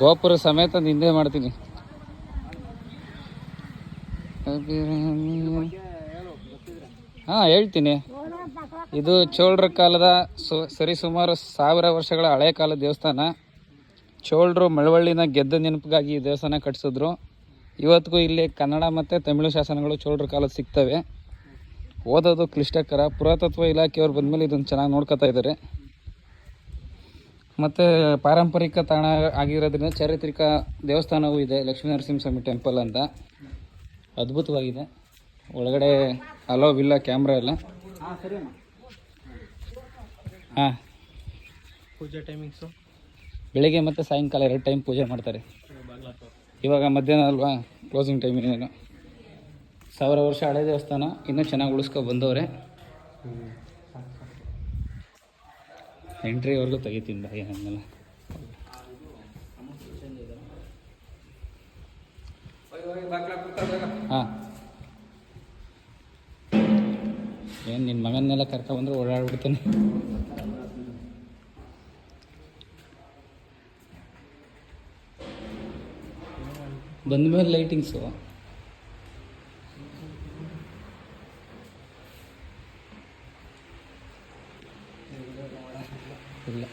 ಗೋಪುರ ಸಮೇತ ನಿಂದೆ ಮಾಡ್ತೀನಿ ಹಾಂ ಹೇಳ್ತೀನಿ ಇದು ಚೋಳರ ಕಾಲದ ಸು ಸರಿಸುಮಾರು ಸಾವಿರ ವರ್ಷಗಳ ಹಳೆಯ ಕಾಲದ ದೇವಸ್ಥಾನ ಚೋಳರು ಮಳವಳ್ಳಿನ ಗೆದ್ದ ನೆನಪಿಗಾಗಿ ಈ ದೇವಸ್ಥಾನ ಕಟ್ಟಿಸಿದ್ರು ಇವತ್ತಿಗೂ ಇಲ್ಲಿ ಕನ್ನಡ ಮತ್ತು ತಮಿಳು ಶಾಸನಗಳು ಚೋಳರ ಕಾಲದ ಸಿಗ್ತವೆ ಓದೋದು ಕ್ಲಿಷ್ಟಕರ ಪುರಾತತ್ವ ಇಲಾಖೆಯವ್ರು ಬಂದಮೇಲೆ ಇದನ್ನು ಚೆನ್ನಾಗಿ ನೋಡ್ಕೋತಾ ಇದ್ದಾರೆ ಮತ್ತು ಪಾರಂಪರಿಕ ತಾಣ ಆಗಿರೋದ್ರಿಂದ ಚಾರಿತ್ರಿಕ ದೇವಸ್ಥಾನವೂ ಇದೆ ಲಕ್ಷ್ಮೀ ನರಸಿಂಹಸ್ವಾಮಿ ಟೆಂಪಲ್ ಅಂತ. ಅದ್ಭುತವಾಗಿದೆ. ಒಳಗಡೆ ಅಲೋ ಇಲ್ಲ ಕ್ಯಾಮ್ರಾ ಎಲ್ಲ ಹಾಂ. ಸರಿ ಅಣ್ಣ ಹಾಂ ಪೂಜೆ ಟೈಮಿಂಗ್ಸು ಬೆಳಿಗ್ಗೆ ಮತ್ತು ಸಾಯಂಕಾಲ ಎರಡು ಟೈಮ್ ಪೂಜೆ ಮಾಡ್ತಾರೆ. ಇವಾಗ ಮಧ್ಯಾಹ್ನ ಅಲ್ವಾ? ಕ್ಲೋಸಿಂಗ್ ಟೈಮ್ ಏನೇನು. ಸಾವಿರ ವರ್ಷ ಹಳೆ ದೇವಸ್ಥಾನ, ಇನ್ನೂ ಚೆನ್ನಾಗಿ ಉಳಿಸ್ಕೊ ಬಂದವ್ರೆ. ಎಂಟ್ರಿವರೆಗೂ ತೆಗಿತೀನಿ ಬಾ ಹಂಗಲ್ಲ ಹಾಂ. ಏನು ನಿನ್ನ ಮಗನ್ನೆಲ್ಲ ಕರ್ಕೊಂಡ್ಬಂದ್ರೆ ಓಡಾಡ್ಬಿಡ್ತೀನಿ. ಬಂದ ಮೇಲೆ ಲೈಟಿಂಗ್ಸು ಇಲ್ಲ